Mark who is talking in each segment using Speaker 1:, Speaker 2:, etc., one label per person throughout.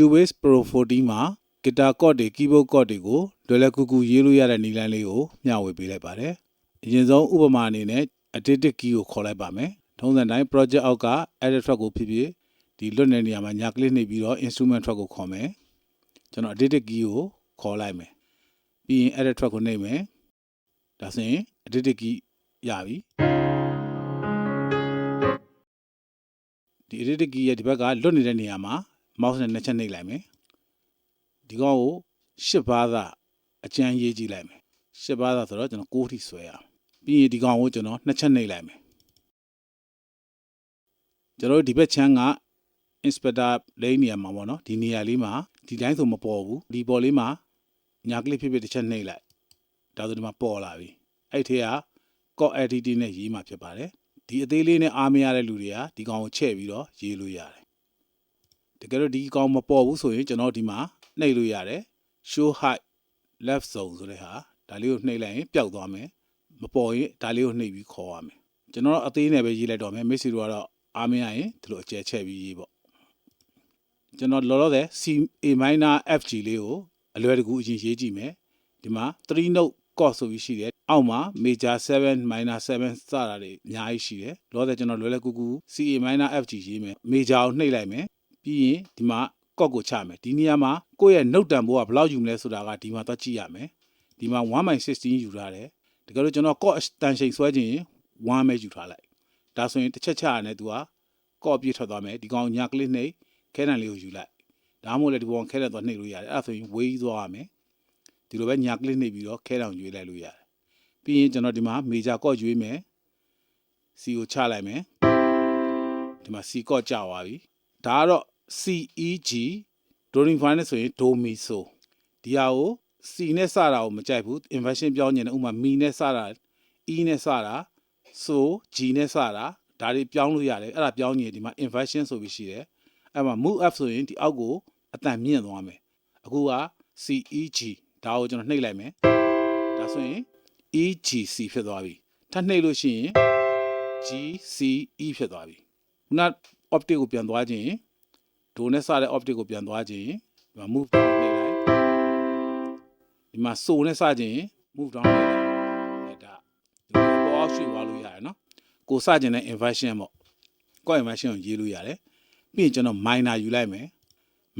Speaker 1: Cubase Pro 14မှာ guitar chord တွေ keyboard chord တွေကိုလွယ်လွယ်ကူကူရေးလို့ရတဲ့နည်းလမ်းလေးကိုမျှဝေပေးလိုက်ပါတယ်။အရင်ဆုံးဥပမာအနေနဲ့ Addictive key ကိုခေါ်လိုက်ပါမယ်။ထုံးစံတိုင်း project အောက်က edit track ကိုဖြစ်ဖြစ်ဒီလွတ်တဲ့နေရာမှာညာကလစ်နှိပ်ပြီးတော့ instrument track ကိုခေါ်မယ်။ကျွန်တော် Addictive key ကိုခေါ်လိုက်မယ်။ပြီးရင် edit track ကိုနှိပ်မယ်။ဒါဆိုရင် Addictive key ရပြီ။ဒီ Addictive key ရဲ့ဒီဘက်ကလွတ်နေတဲ့နေရာမှာ mouse နဲ့နှစ်ချက်နှိပ်လိုက်မယ်။ဒီကောင်ကိုရှစ်ဘာသာအကျန်းရေးကြည့်လိုက်မယ်ရှစ်ဘာသာဆိုတော့ကျွန်တော်6ထိဆွဲရအောင်ပြီးရင်ဒီကောင်ကိုကျွန်တော်နှစ်ချက်နှိပ်လိုက်မယ်ကျွန်တော်တို့ဒီဘက်ချမ်းက inspector လိမ့်နေရာမှာပေါ့နော်ဒီနေရာလေးမှာဒီတိုင်းဆိုမပေါ်ဘူးဒီပေါ်လေးမှာညာကလစ်ဖြစ်ဖြစ်တစ်ချက်နှိပ်လိုက်ဒါဆိုဒီမှာပေါ်လာပြီအဲ့ထဲက core edit နဲ့ရေးမှာဖြစ်ပါတယ်ဒီအသေးလေးနဲ့အားမရတဲ့လူတွေကဒီကောင်ကိုချဲ့ပြီးတော့ရေးလို့ရတယ် တကယ်တော့ဒီကောင်မပေါ်ဘူးဆိုရင်ကျွန်တော်ဒီမှာနှိပ်လို့ရတယ် show height left zone ဆိုတဲ့ဟာဒါလေးကိုနှိပ်လိုက်ရင်ပျောက်သွားမယ်မပေါ်ရင်ဒါလေးကိုနှိပ်ပြီးခေါ်ရမယ်ကျွန်တော်အသေးနဲ့ပဲရေးလိုက်တော့မယ်မစ်စီတို့ကတော့အားမရရင်ဒီလိုအကျယ်ချဲ့ပြီးရေးပေါ့ကျွန်တော်လောလောဆယ် C A minor FG လေးကိုအလွယ်တကူအရင်ရေးကြည့်မယ်ဒီမှာ3 note chord ဆိုပြီးရှိတယ်အောက်မှာ major 7 minor 7စတာတွေအများကြီးရှိတယ်လောလောဆယ်ကျွန်တော်လွယ်လွယ်ကူကူ C A minor FG ရေးမယ် major ကိုနှိပ်လိုက်မယ် ပြီးရင်ဒီမှာကော့ကိုချမယ်ဒီနေရာမှာကိုယ့်ရဲ့ note တန်ဖိုးကဘယ်လောက်ယူမလဲဆိုတာကဒီမှာသွားကြည့်ရမယ်ဒီမှာ1/16ယူထားတယ်တကယ်လို့ကျွန်တော် court တန်ချိန်ဆွဲခြင်း1ပဲယူထားလိုက်ဒါဆိုရင်တစ်ချက်ချရတဲ့သူက court ပြည့်ထွက်သွားမယ်ဒီကောင်ညာကလစ်နှိပ်ခဲတံလေးကိုယူလိုက်ဒါမှမဟုတ်လေဒီကောင်ခဲတံသွားနှိပ်လို့ရတယ်အဲ့ဒါဆိုရင်ဝေးသွားရမယ်ဒီလိုပဲညာကလစ်နှိပ်ပြီးတော့ခဲတံရွေးလိုက်လို့ရတယ်ပြီးရင်ကျွန်တော်ဒီမှာ major court ရွေးမယ် C ကိုချလိုက်မယ်ဒီမှာ C court ကျသွားပြီ ဒါကတော့ CEG ဒိုရင်ဖိုင်းနဲ့ဆိုရင်ဒိုမီဆိုဒီဟာကို C နဲ့စတာကိုမကြိုက်ဘူး inversion ပြောင်းနေတယ်ဥပမာ Mi နဲ့စတာ E နဲ့စတာ so G နဲ့စတာဒါတွေပြောင်းလို့ရတယ်အဲ့ဒါပြောင်းရင်ဒီမှာ inversion ဆိုပြီးရှိတယ်အဲ့မှာ move up ဆိုရင်ဒီအောက်ကိုအတန်မြင့်သွားမယ်အခုက CEG ဒါကိုကျွန်တော်နှိပ်လိုက်မယ်ဒါဆိုရင် EGC ဖြစ်သွားပြီထပ်နှိပ်လို့ရှိရင် GCE ဖြစ်သွားပြီခုန optic ကိုပြန်သွားခြင်းဒိုနဲ့စတဲ့ optic ကိုပြန်သွားခြင်းဒီမှာ move down နှိပ်လိုက်ဒီမှာ so နဲ့စခြင်း move down နှိပ်လိုက်ဒါဒီပေါ်အောက်ရွှေ့သွားလို့ရတယ်နော်ကိုစခြင်းနဲ့ inversion ပေါ့ကို inversion ကိုရေးလို့ရတယ်ပြီးရင်ကျွန်တော် minor ယူလိုက်မယ်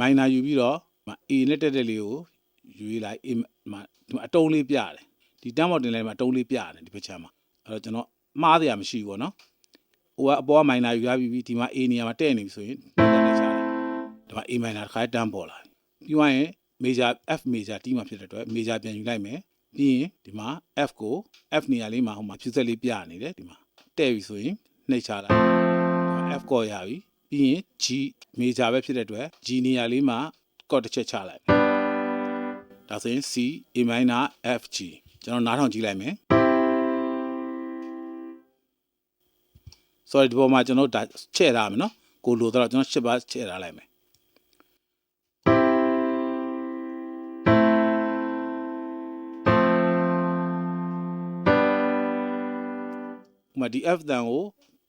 Speaker 1: minor ယူပြီးတော့ဒီမှာ A နဲ့တက်တက်လေးကိုယူလိုက် A မှာဒီမှာအတုံးလေးပြတယ်ဒီတန်းမော်တင်လိုက်မှာအတုံးလေးပြတယ်ဒီဘက်ချမ်းမှာအဲ့တော့ကျွန်တော်မှားစရာမရှိဘူးပေါ့နော် ဟိုကအပေါ်က minor ယူရပြီးဒီမှာ A နေရာမှာတဲ့နေပြီဆိုရင်ဒီကနေချတယ်ဒီမှာ A minor တစ်ခါတန်းပေါ်လာပြီးသွားရင် major F major တီးမှာဖြစ်တဲ့အတွက် major ပြန်ယူလိုက်မယ်ပြီးရင်ဒီမှာ F ကို F နေရာလေးမှာဟိုမှာဖြူဆက်လေးပြနေတယ်ဒီမှာတဲ့ပြီဆိုရင်နှိပ်ချလိုက်ဒီမှာ F ကောရပြီပြီးရင် G major ပဲဖြစ်တဲ့အတွက် G နေရာလေးမှာကော့တစ်ချက်ချလိုက်ဒါဆိုရင် C A minor F G ကျွန်တော်နားထောင်ကြည့်လိုက်မယ် sorry ဒီပေါ်မှာကျွန်တော်ဒါချဲ့ထားမယ်နော်ကိုလိုတော့ကျွန်တော်ရှစ်ပါချဲ့ထားလိုက်မယ်ဥပမာဒီ F တန်ကို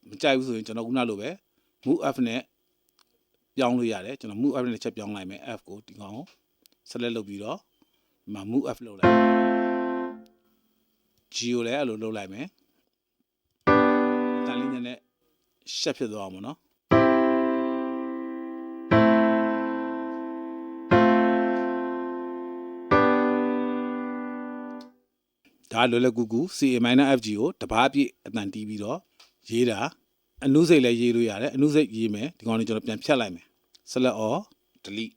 Speaker 1: မကြိုက်ဘူးဆိုရင်ကျွန်တော်ခုနလိုပဲ move F နဲ့ပြောင်းလို့ရတယ်ကျွန်တော် move F နဲ့တစ်ချက်ပြောင်းလိုက်မယ် F ကိုဒီကောင်ကို select လုပ်ပြီးတော့ဒီမှာ move F လုပ်လိုက် G ကိုလည်းအဲ့လိုလုပ်လိုက်မယ်အတန်လေးနဲ့ ရှက်ဖြစ်သွားအောင်မနော်ဒါလွယ်လွယ်ကူကူ CA-FG ကိုတပားပြည့်အတန်တီးပြီးတော့ရေးတာအနုစိတ်လည်းရေးလို့ရတယ်အနုစိတ်ရေးမယ်ဒီကောင်လေးကျွန်တော်ပြန်ဖြတ်လိုက်မယ် select all delete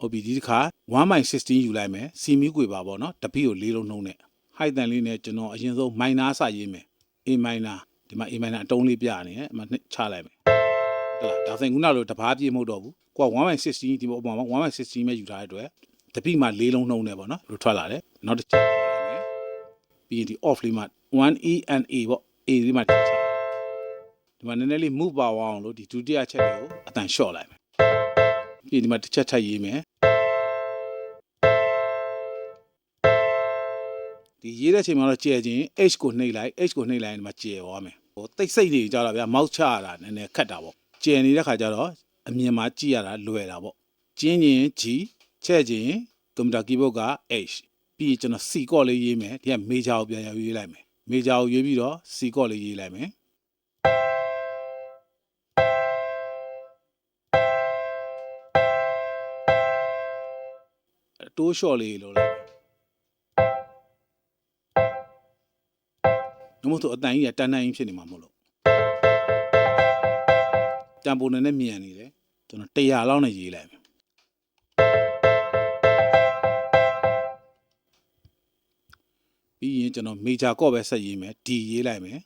Speaker 1: ဟုတ်ပြီဒီတစ်ခါ1/16ယူလိုက်မယ်စီမီကွေပါပေါ့နော်တပိကိုလေးလုံးနှုံးနဲ့ height တန်လေးနဲ့ကျွန်တော်အရင်ဆုံး minor စရေးမယ် A minor ဒီမှာ A minor အတုံးလေးပြနေတယ်အမှနှစ်ချလိုက်မယ်ဟုတ်လားဒါဆိုရင်ခုနလိုတပားပြေးမဟုတ်တော့ဘူးကိုက1/16ဒီပေါ်မှာ1/16ပဲယူထားတဲ့အတွက်တပိမှာလေးလုံးနှုံးနေပေါ့နော်လို့ထွက်လာတယ်နောက်တစ်ချက်ခေါ်လိုက်မယ်ပြီးရင်ဒီ off လေးမှာ 1E and A ပေါ့ A လေးမှာတစ်ချက်ချဒီမှာနည်းနည်းလေး move ပါအောင်လို့ဒီဒုတိယချက်လေးကိုအတန်လျှော့လိုက်မယ်ပြီးရင်ဒီမှာတစ်ချက်ထပ်ရေးမယ် ဒီရေးတဲ့အချိန်မှာတော့ကျဲခြင်း H ကိုနှိပ်လိုက် H ကိုနှိပ်လိုက်ရင်ဒီမှာကျဲသွားမယ်ဟိုတိတ်ဆိတ်နေကြတော့ဗျာ mouse ချရတာနည်းနည်းခက်တာပေါ့ကျဲနေတဲ့ခါကျတော့အမြင်မှာကြည့်ရတာလွယ်တာပေါ့ကျင်းရင် G ချဲ့ခြင်းကွန်ပျူတာ keyboard က H ပြီးရင်ကျွန်တော် C ကော့လေးရေးမယ်ဒီက major ကိုပြန်ရောက်ရေးလိုက်မယ် major ကိုရေးပြီးတော့ C ကော့လေးရေးလိုက်မယ်တိုးလျှော့လေးလို့လိုက် မယ်နမို့ဆိုအတန်ကြီးကတန်တန်ကြီးဖြစ်နေမှာမဟုတ်လို့တန်ပုံနဲ့နဲ့မြန်နေတယ်ကျွန်တော်100လောက်နဲ့ရေးလိုက်မယ်ပြီးရင်ကျွန်တော် major ကော့ပဲဆက်ရေးမယ် D ရေးလိုက်မယ်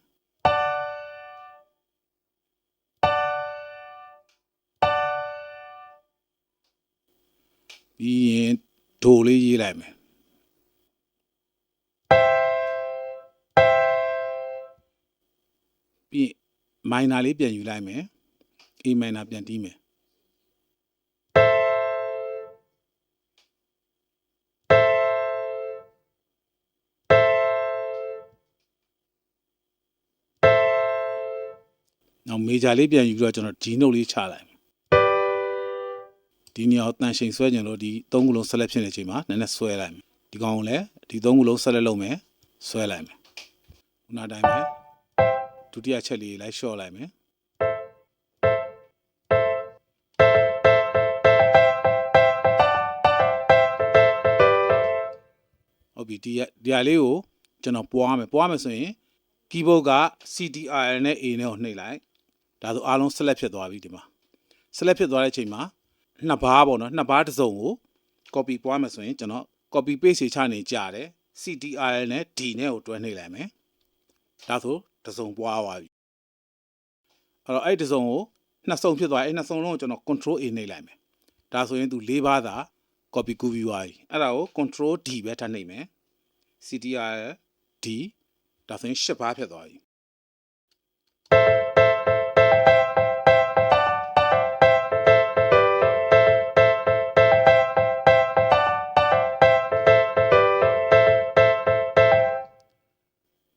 Speaker 1: ပြီးရင်ဒိုလေးရေးလိုက်မယ် ပြီးရင် minor လေးပြန်ယူလိုက်မယ် A minor ပြန်တီးမယ်နောက် major လေးပြန်ယူပြီးတော့ကျွန်တော် G note လေးချလိုက်မယ်ဒီနေရာကိုတန်ချိန်ဆွဲကြင်လို့ဒီသုံးခုလုံးဆက်လက်ဖြစ်နေချိန်မှာနည်းနည်းဆွဲလိုက်မယ်ဒီကောင်ကိုလည်းဒီသုံးခုလုံးဆက်လက်လုပ်မယ်ဆွဲလိုက်မယ်ခုနတိုင်းပဲ ဒုတိယချက်လေးလိုက်လျှော့လိုက်မယ်ဟုတ်ပြီဒီဒီဟာလေးကိုကျွန်တော်ပွားမယ်ပွားမယ်ဆိုရင် keyboard က CTRL နဲ့ A နဲ့ကိုနှိပ်လိုက်ဒါဆိုအားလုံး select ဖြစ်သွားပြီဒီမှာ select ဖြစ်သွားတဲ့အချိန်မှာနှစ်ဘားပေါ့နော်နှစ်ဘားတစ်စုံကို copy ပွားမယ်ဆိုရင်ကျွန်တော် copy paste ချနေကြတယ် CTRL နဲ့ D နဲ့ကိုတွဲနှိပ်လိုက်မယ်ဒါဆို တစ်စုံပွားသွားပြီအဲ့တော့အဲ့တစ်စုံကိုနှစ်စုံဖြစ်သွားအဲ့နှစ်စုံလုံးကိုကျွန်တော် control A နှိပ်လိုက်မယ်ဒါဆိုရင်သူ၄ဘားသာ copy ကူးပြီးသွားပြီအဲ့ဒါကို control D ပဲထပ်နှိပ်မယ် CTRL D ဒါဆိုရင်၈ဘားဖြစ်သွားပြီ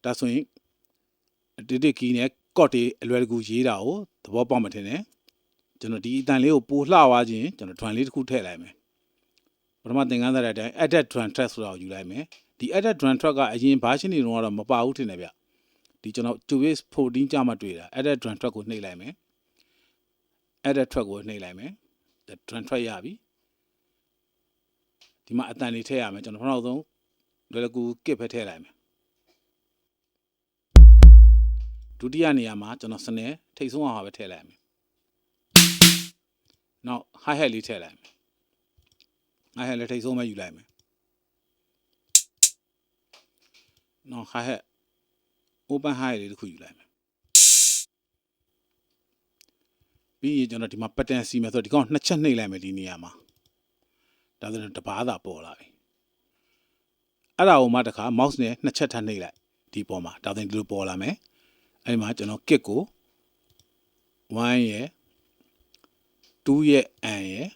Speaker 1: ဒါဆိုရင် တိတိကီးနဲ့ကော့တေအလွယ်တကူရေးတာကိုသဘောပေါက်မှထင်တယ်ကျွန်တော်ဒီအတန်လေးကိုပိုလှသွားခြင်းကျွန်တော် drum လေးတစ်ခုထည့်လိုက်မယ်ပထမသင်ခန်းစာတဲ့အတိုင်း edit drum track ဆိုတာကိုယူလိုက်မယ်ဒီ edit drum track ကအရင် version တွေတော့မပါဘူးထင်တယ်ဗျဒီကျွန်တော် 2base 14ကြာမှတွေ့တာ edit drum track ကိုနှိပ်လိုက်မယ် edit track ကိုနှိပ်လိုက်မယ် drum track ရပြီဒီမှာအတန်လေးထည့်ရမယ်ကျွန်တော်ပထမဆုံးလွယ်လကူ kit ပဲထည့်လိုက်မယ် တိယနေရာမှာကျွန်တော်စနေထိတ်ဆုံးအောင်ပဲထည့်လိုက်မယ်နောက် high hat လေးထည့်လိုက်မယ် high hat လေးထိတ်ဆုံးပဲယူလိုက်မယ်နောက် high hat open high လေးတစ်ခုယူလိုက်မယ်ပြီးရင်ကျွန်တော်ဒီမှာ pattern စီမယ်ဆိုတော့ဒီကောင်နှစ်ချက်နှိပ်လိုက်မယ်ဒီနေရာမှာဒါဆိုရင်တဘာသာပေါ်လာပြီအဲ့ဒါကိုမှတခါ mouse နဲ့နှစ်ချက်ထပ်နှိပ်လိုက်ဒီပေါ်မှာဒါဆိုရင်ဒီလိုပေါ်လာမယ် အဲ့မှာကျွန်တော် kit ကို1ရဲ့2ရဲ့ n ရဲ့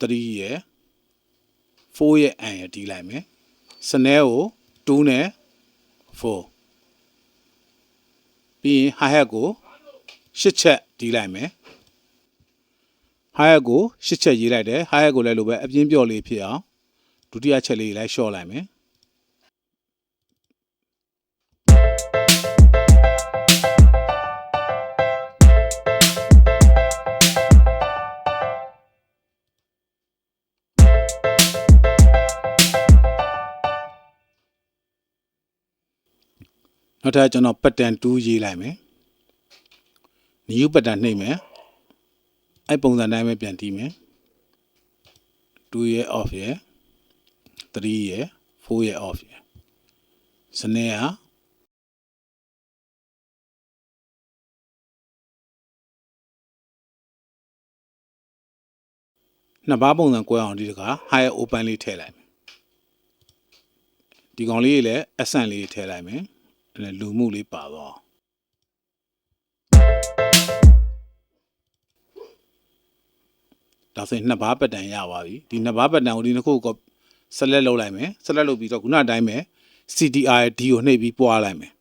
Speaker 1: 3ရဲ့4ရဲ့ n ရဲ့တီးလိုက်မယ်စနဲကို2နဲ့4ပြီးရင် hi hat ကို8ချက်တီးလိုက်မယ် hi hat ကို8ချက်ရေးလိုက်တယ် hi hat ကိုလည်းလိုပဲအပြင်းပြော့လေးဖြစ်အောင်ဒုတိယချက်လေးလိုက်လျှော့လိုက်မယ် နောက်ထပ်ကျွန်တော်ပတ်တန်2ရေးလိုက်မယ် new ပတ်တန်နှိပ်မယ်အဲ့ပုံစံတိုင်းပဲပြန်တီးမယ်2ရဲ့ off ရဲ့3ရဲ့4ရဲ့ off ရဲ့စနေကနှစ်ဘားပုံစံကွဲအောင်ဒီတခါ high open လေးထည့်လိုက်မယ်ဒီကောင်လေးလည်း accent လေးထည့်လိုက်မယ် အဲ့လူမှုလေးပါတော့ဒါဆိုရင်နှစ်ဘားပတ်တန်ရပါပြီဒီနှစ်ဘားပတ်တန်ကိုဒီနှစ်ခုကိုဆက်လက်လုပ်လိုက်မယ်ဆက်လက်လုပ်ပြီးတော့ခုနအတိုင်းပဲ CDR D ကိုနှိပ်ပြီးပွားလိုက်မယ်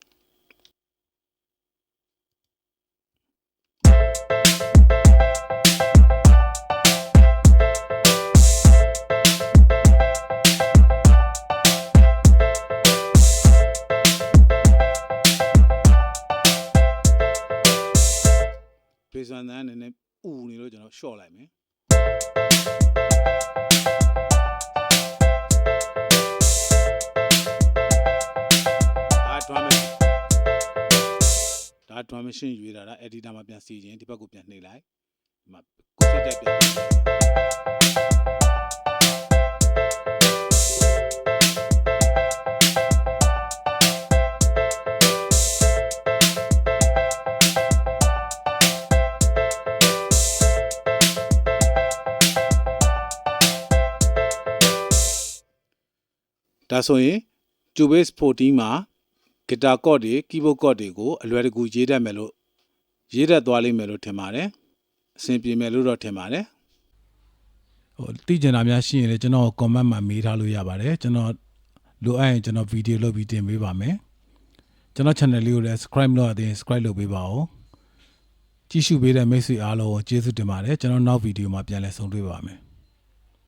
Speaker 1: ကနည်းနည်းဥနေလို့ကျွန်တော် short လိုက်မယ်ဒါ drum machine ဒါ drum machine ရွေးတာဒါ editor မှာပြန်စီရင်ဒီဘက်ကိုပြန်နှိပ်လိုက်ဒီမှာကိုစစ်တက်ပြန် ဒါဆိုရင် Cubase 14မှာ guitar chord တွေ keyboard chord တွေကိုအလွယ်တကူရေးတတ်မယ်လို့ရေးတတ်သွားလိမ့်မယ်လို့ထင်ပါတယ်အဆင်ပြေမယ်လို့တော့ထင်ပါတယ်
Speaker 2: ဟိုသိကျင်တာများရှိရင်လည်းကျွန်တော် comment မှာမေးထားလို့ရပါတယ်ကျွန်တော်လိုအပ်ရင်ကျွန်တော်ဗီဒီယိုလုပ်ပြီးတင်ပေးပါမယ်ကျွန်တော် channel လေးကိုလည်း subscribe လုပ်ရသေးရင် subscribe လုပ်ပေးပါဦးကြည့်ရှုပေးတဲ့မိတ်ဆွေအားလုံးကိုကျေးဇူးတင်ပါတယ်ကျွန်တော်နောက်ဗီဒီယိုမှာပြန်လည်ဆုံတွေ့ပါမယ်